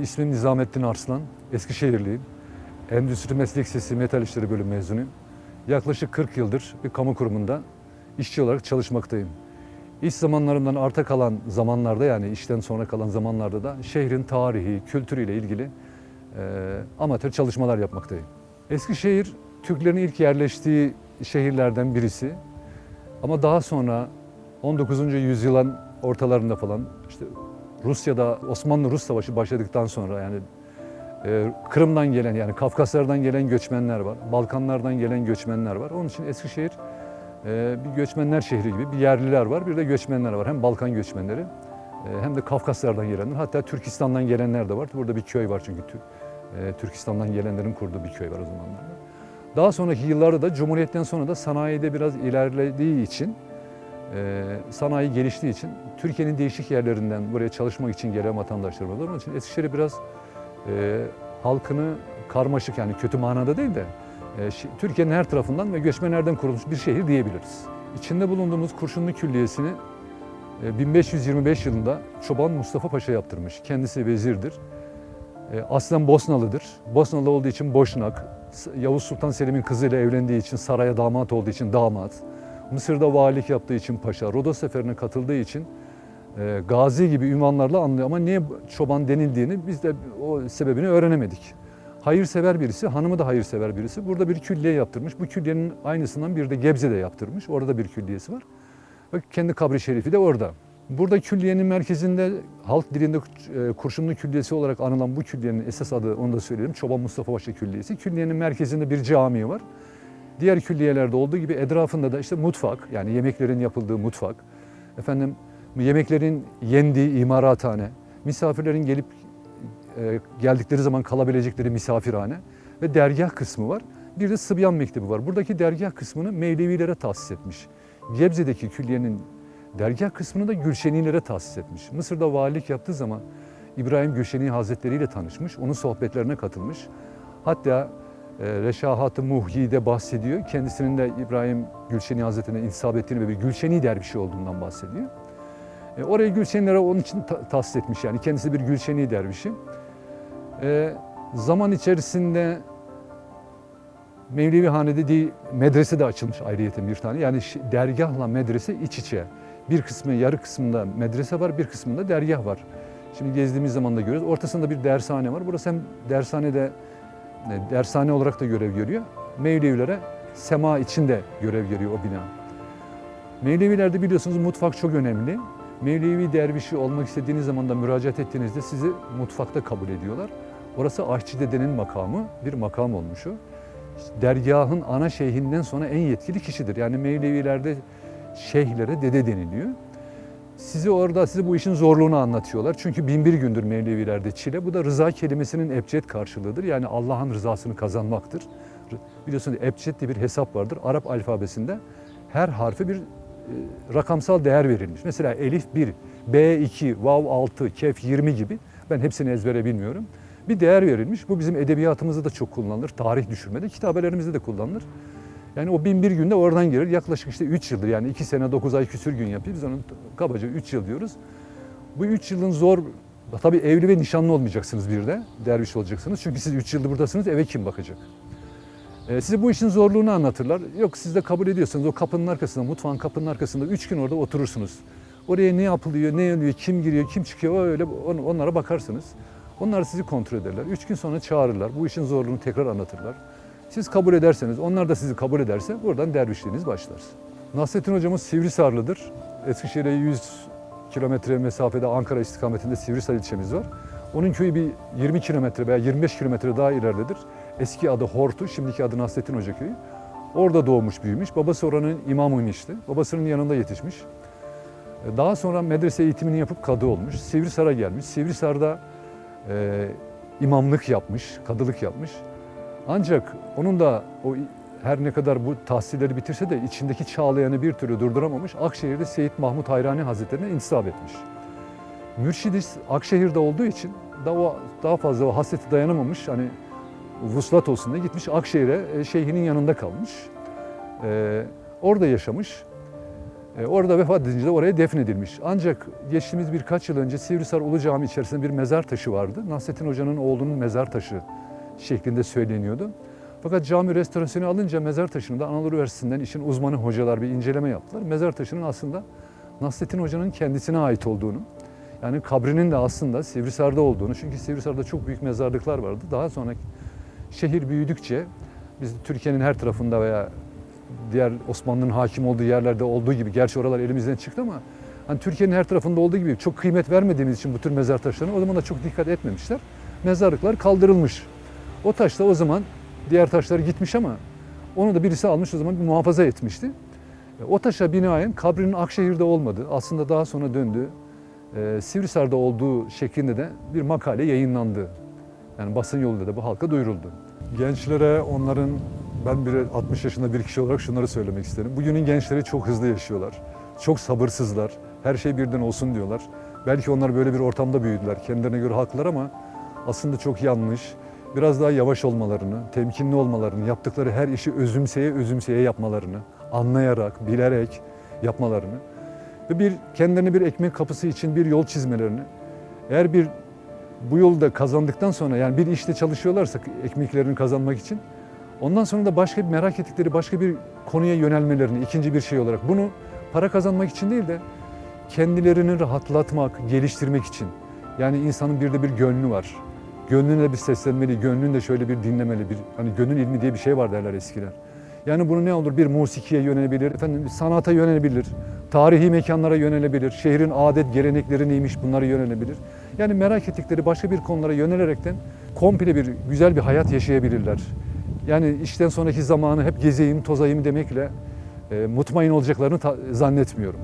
Benim ismim Nizamettin Arslan. Eskişehirliyim. Endüstri Meslek Lisesi Metal İşleri Bölümü mezunuyum. Yaklaşık 40 yıldır bir kamu kurumunda işçi olarak çalışmaktayım. İş zamanlarımdan arta kalan zamanlarda yani işten sonra kalan zamanlarda da şehrin tarihi, kültürüyle ilgili e, amatör çalışmalar yapmaktayım. Eskişehir Türklerin ilk yerleştiği şehirlerden birisi. Ama daha sonra 19. yüzyılın ortalarında falan işte Rusya'da Osmanlı-Rus Savaşı başladıktan sonra yani e, Kırım'dan gelen yani Kafkaslardan gelen göçmenler var. Balkanlardan gelen göçmenler var. Onun için Eskişehir e, bir göçmenler şehri gibi bir yerliler var bir de göçmenler var. Hem Balkan göçmenleri e, hem de Kafkaslardan gelenler. Hatta Türkistan'dan gelenler de var. Burada bir köy var çünkü e, Türkistan'dan gelenlerin kurduğu bir köy var o zamanlarda. Daha sonraki yıllarda da Cumhuriyet'ten sonra da sanayide biraz ilerlediği için sanayi geliştiği için Türkiye'nin değişik yerlerinden buraya çalışmak için gelen vatandaşlarımız. Onun için Eskişehir'e biraz e, halkını karmaşık yani kötü manada değil de e, Türkiye'nin her tarafından ve göçmenlerden kurulmuş bir şehir diyebiliriz. İçinde bulunduğumuz Kurşunlu Külliyesi'ni e, 1525 yılında Çoban Mustafa Paşa yaptırmış. Kendisi vezirdir. E, Aslen Bosnalıdır. Bosnalı olduğu için Boşnak. Yavuz Sultan Selim'in kızıyla evlendiği için saraya damat olduğu için damat. Mısır'da valilik yaptığı için paşa. Rodos seferine katıldığı için e, gazi gibi ünvanlarla anlıyor. Ama niye çoban denildiğini biz de o sebebini öğrenemedik. Hayırsever birisi, hanımı da hayırsever birisi. Burada bir külliye yaptırmış. Bu külliyenin aynısından bir de Gebze'de yaptırmış. Orada bir külliyesi var. Ve kendi kabri şerifi de orada. Burada külliyenin merkezinde halk dilinde e, Kurşunlu Külliyesi olarak anılan bu külliyenin esas adı onu da söyleyelim. Çoban Mustafa Paşa Külliyesi. Külliyenin merkezinde bir cami var. Diğer külliyelerde olduğu gibi etrafında da işte mutfak yani yemeklerin yapıldığı mutfak. Efendim yemeklerin yendiği imarathane. Misafirlerin gelip e, geldikleri zaman kalabilecekleri misafirhane ve dergah kısmı var. Bir de Sıbyan Mektebi var. Buradaki dergah kısmını Mevlevilere tahsis etmiş. Gebze'deki külliyenin dergah kısmını da Gülşenilere tahsis etmiş. Mısır'da valilik yaptığı zaman İbrahim Gülşeni Hazretleri ile tanışmış. Onun sohbetlerine katılmış. Hatta Reşahat-ı Muhyi'de bahsediyor. Kendisinin de İbrahim Gülşeni Hazretleri'ne intisap ettiğini ve bir Gülşeni dervişi olduğundan bahsediyor. E, orayı Gülşenilere onun için ta- tahsis etmiş yani. Kendisi bir Gülşeni dervişi. E, zaman içerisinde Mevlevi Hanede değil, medrese de açılmış ayrıyeten bir tane. Yani dergahla medrese iç içe. Bir kısmı, yarı kısmında medrese var, bir kısmında dergah var. Şimdi gezdiğimiz zaman da görüyoruz. Ortasında bir dershane var. Burası hem dershanede dershane olarak da görev görüyor. Mevlevilere sema içinde görev görüyor o bina. Mevlevilerde biliyorsunuz mutfak çok önemli. Mevlevi dervişi olmak istediğiniz zaman da müracaat ettiğinizde sizi mutfakta kabul ediyorlar. Orası aşçı dedenin makamı, bir makam olmuş o. Dergahın ana şeyhinden sonra en yetkili kişidir. Yani Mevlevilerde şeyhlere dede deniliyor. Sizi orada size bu işin zorluğunu anlatıyorlar. Çünkü bin bir gündür Mevlevilerde çile. Bu da rıza kelimesinin ebced karşılığıdır. Yani Allah'ın rızasını kazanmaktır. Biliyorsunuz ebced diye bir hesap vardır. Arap alfabesinde her harfi bir e, rakamsal değer verilmiş. Mesela elif 1, B2, vav 6, kef 20 gibi. Ben hepsini ezbere bilmiyorum. Bir değer verilmiş. Bu bizim edebiyatımızda da çok kullanılır. Tarih düşürmede, kitabelerimizde de kullanılır. Yani o bin bir günde oradan gelir. Yaklaşık işte 3 yıldır yani 2 sene 9 ay küsür gün yapıyor. Biz onun kabaca 3 yıl diyoruz. Bu 3 yılın zor, tabii evli ve nişanlı olmayacaksınız bir de. Derviş olacaksınız. Çünkü siz 3 yıldır buradasınız eve kim bakacak? Ee, size bu işin zorluğunu anlatırlar. Yok siz de kabul ediyorsanız o kapının arkasında, mutfağın kapının arkasında 3 gün orada oturursunuz. Oraya ne yapılıyor, ne oluyor, kim giriyor, kim çıkıyor öyle on- onlara bakarsınız. Onlar sizi kontrol ederler. Üç gün sonra çağırırlar. Bu işin zorluğunu tekrar anlatırlar. Siz kabul ederseniz, onlar da sizi kabul ederse buradan dervişliğiniz başlar. Nasrettin hocamız Sivrisarlıdır. Eskişehir'e 100 kilometre mesafede Ankara istikametinde Sivrisar ilçemiz var. Onun köyü bir 20 kilometre veya 25 kilometre daha ileridedir. Eski adı Hortu, şimdiki adı Nasrettin Hoca köyü. Orada doğmuş, büyümüş. Babası oranın imamıymıştı. Babasının yanında yetişmiş. Daha sonra medrese eğitimini yapıp kadı olmuş. Sivrisar'a gelmiş. Sivrisar'da e, imamlık yapmış, kadılık yapmış. Ancak onun da o her ne kadar bu tahsilleri bitirse de içindeki çağlayanı bir türlü durduramamış. Akşehir'de Seyit Mahmut Hayrani Hazretleri'ne intisap etmiş. Mürşidi Akşehir'de olduğu için daha, daha fazla o hasreti dayanamamış. Hani vuslat olsun diye gitmiş Akşehir'e e, şeyhinin yanında kalmış. E, orada yaşamış. E, orada vefat edince de oraya defnedilmiş. Ancak geçtiğimiz birkaç yıl önce Sivrisar Ulu Cami içerisinde bir mezar taşı vardı. Nasrettin Hoca'nın oğlunun mezar taşı şeklinde söyleniyordu. Fakat cami restorasyonu alınca mezar taşını da Anadolu Üniversitesi'nden işin uzmanı hocalar bir inceleme yaptılar. Mezar taşının aslında Nasrettin Hoca'nın kendisine ait olduğunu, yani kabrinin de aslında Sivrisar'da olduğunu, çünkü Sivrisar'da çok büyük mezarlıklar vardı. Daha sonra şehir büyüdükçe biz Türkiye'nin her tarafında veya diğer Osmanlı'nın hakim olduğu yerlerde olduğu gibi, gerçi oralar elimizden çıktı ama hani Türkiye'nin her tarafında olduğu gibi çok kıymet vermediğimiz için bu tür mezar taşlarına o zaman da çok dikkat etmemişler. Mezarlıklar kaldırılmış. O taş da o zaman diğer taşlar gitmiş ama onu da birisi almış o zaman bir muhafaza etmişti. E, O taşa binaen kabrinin Akşehir'de olmadı. Aslında daha sonra döndü. E, Sivrisar'da olduğu şeklinde de bir makale yayınlandı. Yani basın yoluyla da bu halka duyuruldu. Gençlere onların ben bir 60 yaşında bir kişi olarak şunları söylemek isterim. Bugünün gençleri çok hızlı yaşıyorlar. Çok sabırsızlar. Her şey birden olsun diyorlar. Belki onlar böyle bir ortamda büyüdüler. Kendilerine göre haklılar ama aslında çok yanlış. Biraz daha yavaş olmalarını, temkinli olmalarını, yaptıkları her işi özümseye özümseye yapmalarını, anlayarak, bilerek yapmalarını ve bir kendilerine bir ekmek kapısı için bir yol çizmelerini. Eğer bir bu yolda kazandıktan sonra yani bir işte çalışıyorlarsa ekmeklerini kazanmak için ondan sonra da başka bir merak ettikleri başka bir konuya yönelmelerini ikinci bir şey olarak bunu para kazanmak için değil de kendilerini rahatlatmak, geliştirmek için. Yani insanın bir de bir gönlü var. Gönlüne bir seslenmeli, gönlünü de şöyle bir dinlemeli. Bir, hani gönül ilmi diye bir şey var derler eskiler. Yani bunu ne olur? Bir musikiye yönelebilir, efendim sanata yönelebilir, tarihi mekanlara yönelebilir, şehrin adet gelenekleri neymiş bunlara yönelebilir. Yani merak ettikleri başka bir konulara yönelerekten komple bir güzel bir hayat yaşayabilirler. Yani işten sonraki zamanı hep gezeyim, tozayım demekle e, mutmain olacaklarını zannetmiyorum.